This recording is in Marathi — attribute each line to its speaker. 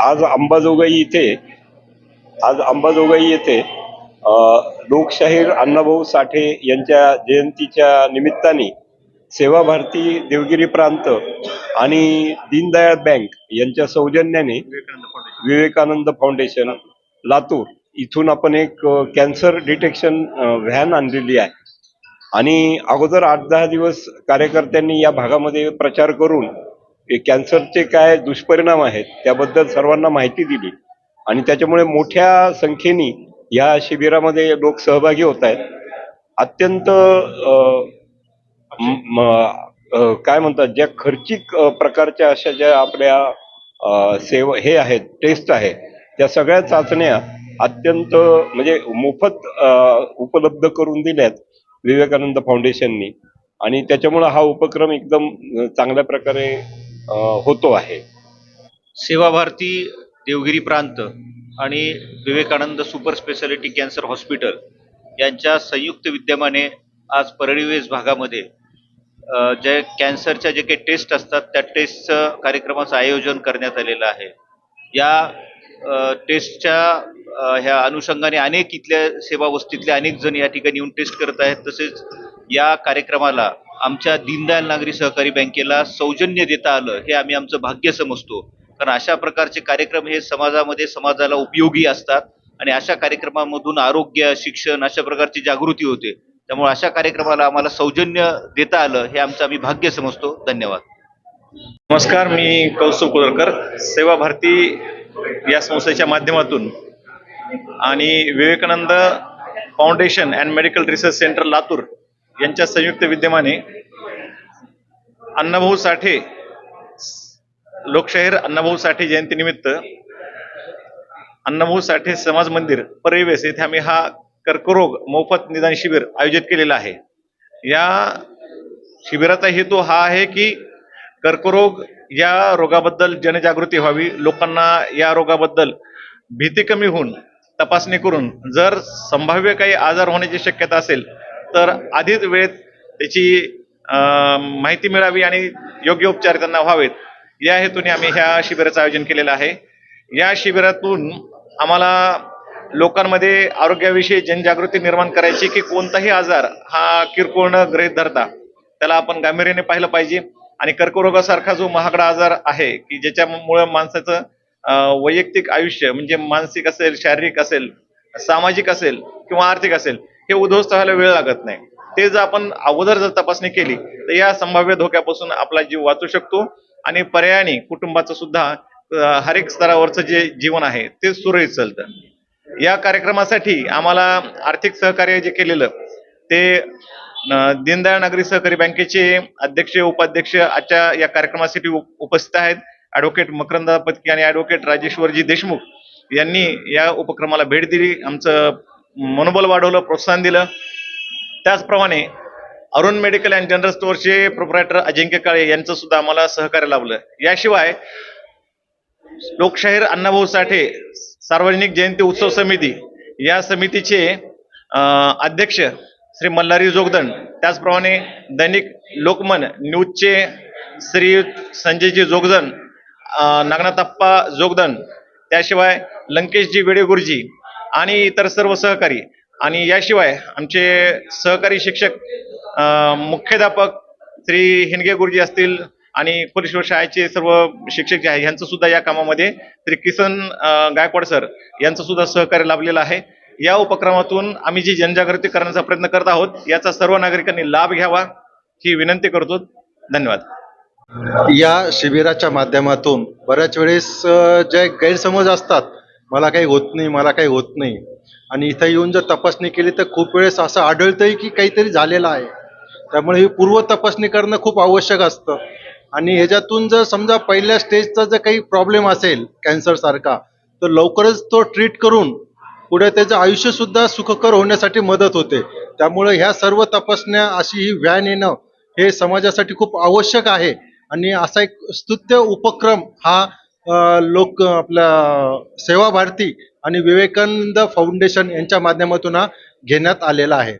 Speaker 1: आज अंबाजोगाई इथे आज अंबाजोगाई येथे लोकशाहीर अण्णाभाऊ साठे यांच्या जयंतीच्या निमित्ताने सेवा भारती देवगिरी प्रांत आणि दीनदयाळ बँक यांच्या सौजन्याने विवेकानंद फाउंडेशन लातूर इथून आपण एक कॅन्सर डिटेक्शन व्हॅन आणलेली आहे. आणि अगोदर आठ दहा दिवस कार्यकर्त्यांनी या भागामध्ये प्रचार करून कॅन्सरचे काय दुष्परिणाम आहेत त्याबद्दल सर्वांना माहिती दिली. आणि त्याच्यामुळे मोठ्या संख्येने या शिबिरामध्ये लोक सहभागी होत आहेत. अत्यंत काय म्हणतात ज्या खर्चिक प्रकारच्या अशा ज्या आपल्या सेवा हे आहेत टेस्ट आहे त्या सगळ्या चाचण्या अत्यंत म्हणजे मोफत उपलब्ध करून दिल्यात विवेकानंद फाउंडेशननी. आणि त्याच्यामुळं हा उपक्रम एकदम चांगल्या प्रकारे होतो आहे.
Speaker 2: सेवा भारती देवगिरी प्रांत आणि Vivekananda super speciality cancer hospital यांच्या संयुक्त विद्यमाने आज परळीवेस भागामध्ये जे कॅन्सरच्या जे काही टेस्ट असतात त्या टेस्टचं कार्यक्रमाचं आयोजन करण्यात आलेलं आहे. या टेस्टच्या ह्या अनुषंगाने अनेक इथल्या सेवावस्तीतले अनेक जण या ठिकाणी येऊन टेस्ट करत आहेत. तसेच या कार्यक्रमाला आमच्या दीनदयाल नागरी सहकारी बँकेला सौजन्य देता आलं हे आम्ही आमचं भाग्य समजतो. कारण अशा प्रकारचे कार्यक्रम हे समाजामध्ये समाजाला उपयोगी असतात. आणि अशा कार्यक्रमामधून आरोग्य शिक्षण अशा प्रकारची जागृती होते. त्यामुळे अशा कार्यक्रमाला आम्हाला सौजन्य देता आलं हे आमचं आम्ही भाग्य समजतो. धन्यवाद.
Speaker 3: नमस्कार मी कौस्तुभ कुलरकर सेवा भारती या संस्थेच्या माध्यमातून. आणि Vivekananda foundation and medical research centre Latur. यांच्या संयुक्त विद्यमाने अण्णाभाऊ साठे लोकशाहीर अण्णाभाऊ साठे जयंतीनिमित्त अण्णाभाऊ साठे समाज मंदिर परिवेश येथे आम्ही हा कर्करोग मोफत निदान शिबिर आयोजित केलेला आहे. या शिबिराचा हेतू हा आहे की कर्करोग या रोगाबद्दल जनजागृती व्हावी लोकांना या रोगाबद्दल भीती कमी होऊन तपासणी करून जर संभाव्य काही आजार होण्याची शक्यता असेल तर आधीच वेळेत त्याची माहिती मिळावी आणि योग्य उपचार त्यांना व्हावेत. या हेतूने आम्ही ह्या शिबिराचं आयोजन केलेलं आहे. या शिबिरातून आम्हाला लोकांमध्ये आरोग्याविषयी जनजागृती निर्माण करायची की कोणताही आजार हा किरकोळ न गृहीत धरता त्याला आपण गांभीर्याने पाहिलं पाहिजे. आणि कर्करोगासारखा जो महागडा आजार आहे की ज्याच्यामुळे माणसाचं वैयक्तिक आयुष्य म्हणजे मानसिक असेल शारीरिक असेल सामाजिक असेल किंवा आर्थिक असेल हे उद्ध्वस्त व्हायला वेळ लागत नाही. ते जर आपण अगोदर जर तपासणी केली तर या संभाव्य धोक्यापासून आपला जीव वाचू शकतो आणि पर्यायाने कुटुंबाचं सुद्धा हर एक स्तरावरचं जे जीवन आहे ते सुरळीत चालतं. या कार्यक्रमासाठी आम्हाला आर्थिक सहकार्य जे केलेलं ते दीनदयाळ नागरी सहकारी बँकेचे अध्यक्ष उपाध्यक्ष आजच्या या कार्यक्रमासाठी उप- उपस्थित आहेत. ॲडव्होकेट मकरंदा पत्की आणि ॲडव्होकेट राजेश्वरजी देशमुख यांनी या उपक्रमाला भेट दिली. आमचं मनोबल वाढवलं प्रोत्साहन दिलं. त्याचप्रमाणे अरुण मेडिकल अँड जनरल स्टोअरचे प्रोप्रायटर अजिंक्य काळे यांचं सुद्धा आम्हाला सहकार्य लाभलं. याशिवाय लोकशाहीर अण्णाभाऊ साठे सार्वजनिक जयंती उत्सव समिती या समितीचे अध्यक्ष श्री मल्हारी जोगदंड त्याचप्रमाणे दैनिक लोकमन न्यूजचे श्री संजयजी जोगदंड अं, नागनाथप्पा जोगदंड त्याशिवाय लंकेशजी वेडेगुरुजी आणि इतर सर्व सहकारी. आणि याशिवाय आमचे सहकारी शिक्षक मुख्याध्यापक श्री हिनगे गुरुजी असतील आणि खोलेश्वर शाळेचे सर्व शिक्षक जे आहे यांचं सुद्धा या कामामध्ये श्री किसन गायकवाड सर यांचं सुद्धा सहकार्य लाभलेलं आहे. या उपक्रमातून आम्ही जी जनजागृती करण्याचा प्रयत्न करत आहोत याचा सर्व नागरिकांनी लाभ घ्यावा ही विनंती करतो. धन्यवाद.
Speaker 4: या शिबिराच्या माध्यमातून बऱ्याच वेळेस जे गैरसमज असतात मला काही होत नाही मला काही होत नाही. आणि इथं येऊन जर तपासणी केली तर खूप वेळेस असं आढळतंय की काहीतरी झालेलं आहे. त्यामुळे ही पूर्व तपासणी करणं खूप आवश्यक असतं. आणि ह्याच्यातून जर समजा पहिल्या स्टेजचा जर काही प्रॉब्लेम असेल कॅन्सरसारखा तर लवकरच तो ट्रीट करून पुढे त्याचं आयुष्यसुद्धा सुखकर होण्यासाठी मदत होते. त्यामुळे ह्या सर्व तपासण्या अशी ही व्हॅन येणं हे समाजासाठी खूप आवश्यक आहे. आणि असा एक स्तुत्य उपक्रम हा लोक आपल्या सेवा भारती आणि विवेकानंद फाउंडेशन यांच्या माध्यमातून हा घेण्यात आलेला आहे.